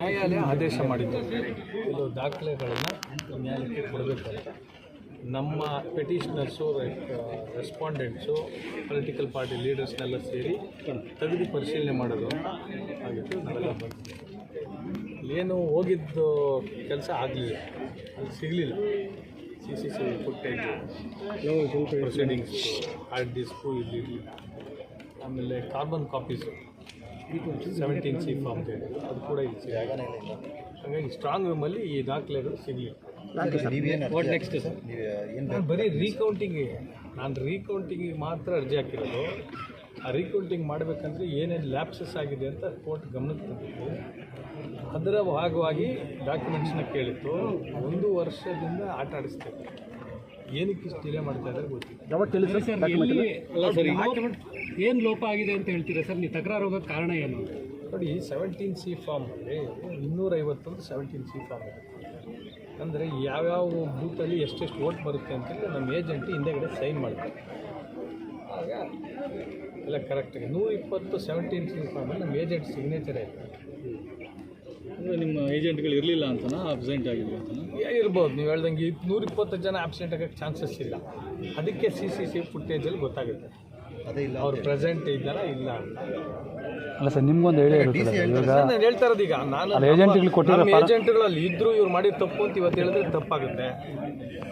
ನ್ಯಾಯಾಲಯ ಆದೇಶ ಮಾಡಿದ್ದು. ಇದು ದಾಖಲೆಗಳನ್ನು ನ್ಯಾಯಾಲಯಕ್ಕೆ ಕೊಡಬೇಕು ನಮ್ಮ ಪೆಟಿಷನರ್ಸು ರೆಸ್ಪಾಂಡೆಂಟ್ಸು ಪೊಲಿಟಿಕಲ್ ಪಾರ್ಟಿ ಲೀಡರ್ಸ್ನೆಲ್ಲ ಸೇರಿ ತೆಗೆದು ಪರಿಶೀಲನೆ ಮಾಡೋದು ಆಗಿತ್ತು. ನಾವೆಲ್ಲ ಏನು ಹೋಗಿದ್ದು ಕೆಲಸ ಆಗಲಿಲ್ಲ. ಅಲ್ಲಿ ಸಿಗಲಿಲ್ಲ. C C C footage proceedings hard disk ಇಲ್ಲಿ ಆಮೇಲೆ carbon copies seventeen C form ಅದು ಕೂಡ ಸಿಗಲ್ಲ ಹಾಗಾಗಿ ಸ್ಟ್ರಾಂಗ್ ರೂಮಲ್ಲಿ ಈ ದಾಖಲೆಗಳು ಸಿಗಲಿ. ನೆಕ್ಸ್ಟ್ ಸರ್ ನಾನು ಬರೀ ರೀಕೌಂಟಿಂಗಿಗೆ ನಾನು ರೀಕೌಂಟಿಂಗಿಗೆ ಮಾತ್ರ ಅರ್ಜಿ ಹಾಕಿರೋದು. ಆ ರೀಕೌಂಟಿಂಗ್ ಮಾಡಬೇಕಂದ್ರೆ ಏನೇನು ಲ್ಯಾಪ್ಸಸ್ ಆಗಿದೆ ಅಂತ ಕೋರ್ಟ್ ಗಮನಕ್ಕೆ ತಂದಿತ್ತು ಅದರ ಭಾಗವಾಗಿ ಡಾಕ್ಯುಮೆಂಟ್ಸ್ನ ಕೇಳಿತ್ತು ಒಂದು ವರ್ಷದಿಂದ ಆಟ ಆಡಿಸ್ತೇವೆ ಏನಕ್ಕೆ ಇಷ್ಟು ಡಿಲೇ ಮಾಡ್ತಾ ಇದ್ದಾರೆ ಗೊತ್ತಿಲ್ಲ. ಯಾವಾಗ ತಿಳಿಸಿ ಸರ್ ಅಲ್ಲ? ಸರ್ ಏನು ಲೋಪ ಆಗಿದೆ ಅಂತ ಹೇಳ್ತೀರಾ ಸರ್? ನೀವು ತಕರಾರು ಹೋಗೋಕ್ಕೆ ಕಾರಣ ಏನು? ನೋಡಿ ಸೆವೆಂಟೀನ್ ಸಿ ಫಾರ್ಮ್ ಅಲ್ಲಿ ಇನ್ನೂರೈವತ್ತೊಂದು ಸೆವೆಂಟೀನ್ ಸಿ ಫಾರ್ಮ್ ಇದೆ. ಅಂದರೆ ಯಾವ್ಯಾವ ಬೂತಲ್ಲಿ ಎಷ್ಟೆಷ್ಟು ವೋಟ್ ಬರುತ್ತೆ ಅಂತೇಳಿ ನಮ್ಮ ಏಜೆಂಟ್ ಹಿಂದೆಗಡೆ ಸೈನ್ ಮಾಡ್ತಾರೆ. ಆಗ ಎಲ್ಲ ಕರೆಕ್ಟಾಗಿ ನೂರ ಇಪ್ಪತ್ತು ಸೆವೆಂಟೀನ್ ಸಿ ಫಾರ್ಮಲ್ಲಿ ನಮ್ಮ ಏಜೆಂಟ್ ಸಿಗ್ನೇಚರ್ ಆಯಿತು. ಅಂದರೆ ನಿಮ್ಮ ಏಜೆಂಟ್ಗಳು ಇರಲಿಲ್ಲ ಅಂತನಾ? ಅಬ್ಸೆಂಟ್ ಆಗಿದ್ರು ಅಂತನಾ? ಇರ್ಬೋದು. ನೀವು ಹೇಳ್ದಂಗೆ ನೂರ ಇಪ್ಪತ್ತು ಜನ ಆಬ್ಸೆಂಟ್ ಆಗೋಕ್ಕೆ ಚಾನ್ಸಸ್ ಇಲ್ಲ. ಅದಕ್ಕೆ ಸಿ ಸಿ ಸಿ ಫುಟೇಜಲ್ಲಿ ಗೊತ್ತಾಗುತ್ತೆ. ಅದೇ ಇಲ್ಲ ಅವ್ರು ಪ್ರೆಸೆಂಟ್ ಇದ್ದಾರ ಇಲ್ಲ ಅಲ್ಲ ಸರ್ ನಿಮ್ಗೊಂದು ಹೇಳಿ ನಾನು ಹೇಳ್ತಾ ಇರೋದು ಈಗ. ನಾನು ಏಜೆಂಟ್ಗಳು ಕೊಟ್ಟಿರೋ ಏಜೆಂಟ್ಗಳಲ್ಲಿ ಇದ್ದರೂ ಇವ್ರು ಮಾಡಿದ ತಪ್ಪು ಅಂತ ಇವತ್ತು ಹೇಳಿದ್ರೆ ತಪ್ಪಾಗುತ್ತೆ.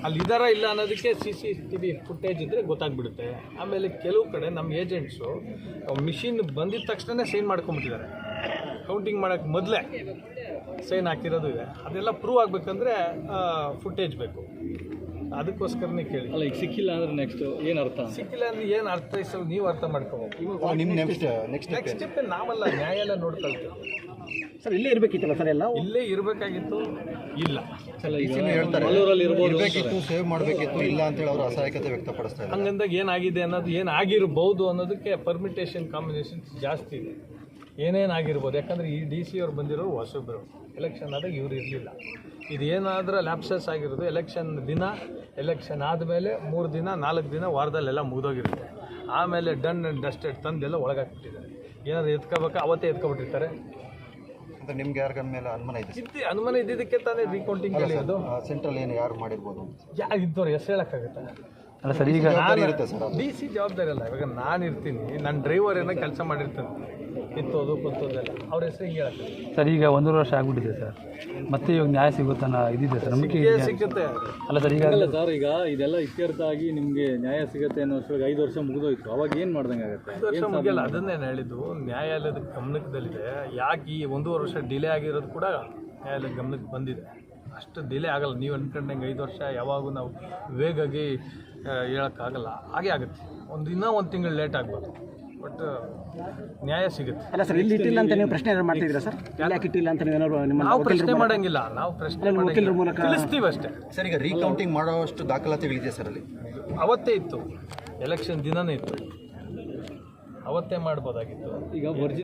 ಅಲ್ಲಿ ಇದಾರ ಇಲ್ಲ ಅನ್ನೋದಕ್ಕೆ C C T V footage ಇದ್ದರೆ ಗೊತ್ತಾಗ್ಬಿಡುತ್ತೆ. ಆಮೇಲೆ ಕೆಲವು ಕಡೆ ನಮ್ಮ ಏಜೆಂಟ್ಸು ಮಿಷಿನ್ ಬಂದಿದ ತಕ್ಷಣ ಸೈನ್ ಮಾಡ್ಕೊಂಬಿಟ್ಟಿದ್ದಾರೆ ಕೌಂಟಿಂಗ್ ಮಾಡೋಕ್ಕೆ ಮೊದಲೇ ಸೈನ್ ಹಾಕಿರೋದು ಇದೆ. ಅದೆಲ್ಲ ಪ್ರೂವ್ ಆಗಬೇಕಂದ್ರೆ ಫುಟೇಜ್ ಬೇಕು. ಅದಕ್ಕೋಸ್ಕರನೇ ಕೇಳಿ. ಅಲ್ಲ ಈಗ ಸಿಕ್ಕಿಲ್ಲ ಅಂದ್ರೆ ನೆಕ್ಸ್ಟ್ ಏನು ಅರ್ಥ? ಸಿಕ್ಕಿಲ್ಲ ಅಂದ್ರೆ ಏನು ಅರ್ಥ ಇಸ್ ನೀವು ಅರ್ಥ ಮಾಡ್ಕೋಬೇಕು ನಿಮ್ಮ ನೆಕ್ಸ್ಟ್ ನೆಕ್ಸ್ಟ್ ನೆಕ್ಸ್ಟ್ ಸ್ಟೆಪ್ ನಾವಲ್ಲ ನ್ಯಾಯಾಲಯ ನೋಡ್ಕೊಳ್ತೀವಿ. ಸರ್ ಇಲ್ಲೇ ಇರಬೇಕಿತ್ತಲ್ಲ ಸರ್ ಎಲ್ಲ? ಇಲ್ಲೇ ಇರಬೇಕಾಗಿತ್ತು. ಇಲ್ಲ. ಮಲ್ಲೂರಲ್ಲಿ ಇರ್ಬೋದು ಇರಬೇಕಿತ್ತು ಸೇವ್ ಮಾಡಬೇಕಿತ್ತು ಇಲ್ಲ ಅಂತೇಳಿ ಅವರು ಅಸಹಾಯಕತೆ ವ್ಯಕ್ತಪಡಿಸ್ತಾರೆ ಹಂಗಂದಾಗ ಏನಾಗಿದೆ ಅನ್ನೋದು ಏನು ಆಗಿರ್ಬೋದು ಅನ್ನೋದಕ್ಕೆ ಪರ್ಮಿಟೇಷನ್ ಕಾಂಬಿನೇಷನ್ಸ್ ಜಾಸ್ತಿ ಇದೆ. ಏನೇನು ಆಗಿರ್ಬೋದು ಯಾಕಂದರೆ ಈ ಡಿ ಸಿ ಅವ್ರು ಬಂದಿರೋರು ಹೊಸಬ್ರು. ಎಲೆಕ್ಷನ್ ಆದಾಗ ಇವ್ರು ಇರಲಿಲ್ಲ. ಇದೇನಾದರೂ ಲ್ಯಾಪ್ಸಸ್ ಆಗಿರೋದು ಎಲೆಕ್ಷನ್ ದಿನ ಎಲೆಕ್ಷನ್ ಆದಮೇಲೆ ಮೂರು ದಿನ ನಾಲ್ಕು ದಿನ ವಾರದಲ್ಲೆಲ್ಲ ಮುಗಿದೋಗಿರುತ್ತೆ. ಆಮೇಲೆ ಡನ್ ಆ್ಯಂಡ್ ಡಸ್ಟೆಡ್ ತಂದೆಲ್ಲ ಒಳಗಾಕ್ಬಿಟ್ಟಿದ್ದಾರೆ. ಏನಾದ್ರು ಎತ್ಕೋಬೇಕಾ? ಅವತ್ತೇ ಎತ್ಕೊಬಿಟ್ಟಿರ್ತಾರೆ. ಅಂತ ನಿಮ್ಗೆ ಯಾರ ಮೇಲೆ ಅನುಮಾನ ಇದೆ? ಚಿಂತೆ ಅನುಮಾನ ಇದ್ದಿದ್ದಕ್ಕೆ ತಾನೇ ರೀಕೌಂಟಿಂಗ್ ಹೇಳಿರೋದು ಸೆಂಟ್ರಲ್ ಏನು ಯಾರು ಮಾಡಿರ್ಬೋದು ಯಾರು ಇದ್ದವ್ರು ಹೆಸರು ಹೇಳೋಕ್ಕಾಗತ್ತಾ? ಅಲ್ಲ ಸರ್ ಈಗ ಡಿ ಸಿ ಜವಾಬ್ದಾರಿ ಅಲ್ಲ ಇವಾಗ ನಾನು ಇರ್ತೀನಿ. ನನ್ನ ಡ್ರೈವರ್ ಏನೋ ಕೆಲಸ ಮಾಡಿರ್ತಾನೆ. ಕಿತ್ತೋದು ಕುತ್ತೋದೆಲ್ಲ ಅವ್ರ ಹೆಸರು ಹಿಂಗೆ ಸರ್ ಈಗ ಒಂದೂವರೆ ವರ್ಷ ಆಗ್ಬಿಟ್ಟಿದೆ ಸರ್. ಮತ್ತೆ ಇವಾಗ ನ್ಯಾಯ ಸಿಗುತ್ತಾನ ಇದಿದೆ ಸರ್ ನಮಗೆ ಸಿಗುತ್ತೆ? ಅಲ್ಲ ಸರ್ ಈಗ ಅಲ್ಲ ಸರ್ ಈಗ ಇದೆಲ್ಲ ಇತ್ಯರ್ಥ ಆಗಿ ನಿಮಗೆ ನ್ಯಾಯ ಸಿಗುತ್ತೆ ಅನ್ನೋ ಅಷ್ಟೊಳಗೆ ಐದು ವರ್ಷ ಮುಗಿದೋಯ್ತು. ಅವಾಗ ಏನು ಮಾಡ್ದಂಗೆ ಆಗುತ್ತೆ? ವರ್ಷ ಮುಗಿಯಲ್ಲ ಅದನ್ನೇ ನಾನು ಹೇಳಿದ್ದು ನ್ಯಾಯಾಲಯದ ಗಮನದಲ್ಲಿದೆ ಯಾಕೆ ಈ ಒಂದೂವರೆ ವರ್ಷ ಡಿಲೇ ಆಗಿರೋದು ಕೂಡ ನ್ಯಾಯಾಲಯದ ಗಮನಕ್ಕೆ ಬಂದಿದೆ. ಅಷ್ಟು ಡಿಲೇ ಆಗಲ್ಲ. ನೀವು ಅನ್ಕೊಂಡಂಗೆ ಐದು ವರ್ಷ ಯಾವಾಗೂ ನಾವು ವೇಗಾಗಿ ಹೇಳೋಕ್ಕಾಗಲ್ಲ. ಹಾಗೆ ಆಗುತ್ತೆ. ಒಂದು ಇನ್ನೂ ಒಂದು ತಿಂಗಳು ಲೇಟ್ ಆಗ್ಬೋದು. ಬಟ್ ನ್ಯಾಯ ಸಿಗುತ್ತೆ. ಅಲ್ಲ ಸರ್ ಇಲ್ಲಿ ಇಟ್ಟಿಲ್ಲ ಅಂತ ನೀವು ಪ್ರಶ್ನೆ ಏನಾದ್ರು ಮಾಡ್ತಿದ್ದೀರಾ ಸರ್? ಯಾಕೆ? ಇಟ್ಟಿಲ್ಲ ಅಂತ ನೀವೇನಾದ್ರು ನಿಮ್ಮ ನಾವು ಪ್ರಶ್ನೆ ಮಾಡಂಗಿಲ್ಲ. ನಾವು ಪ್ರಶ್ನೆ ವಕೀಲರ ಮೂಲಕ ತಿಳಿಸ್ತೀವಿ ಅಷ್ಟೇ. ಸರ್ ಈಗ ರೀಕೌಂಟಿಂಗ್ ಮಾಡೋಷ್ಟು ದಾಖಲಾತಿಗಳಿದೆ ಸರ್ ಅಲ್ಲಿ? ಅವತ್ತೇ ಇತ್ತು. ಎಲೆಕ್ಷನ್ ದಿನನೇ ಇತ್ತು. ಅವತ್ತೇ ಮಾಡ್ಬೋದಾಗಿತ್ತು. ಈಗ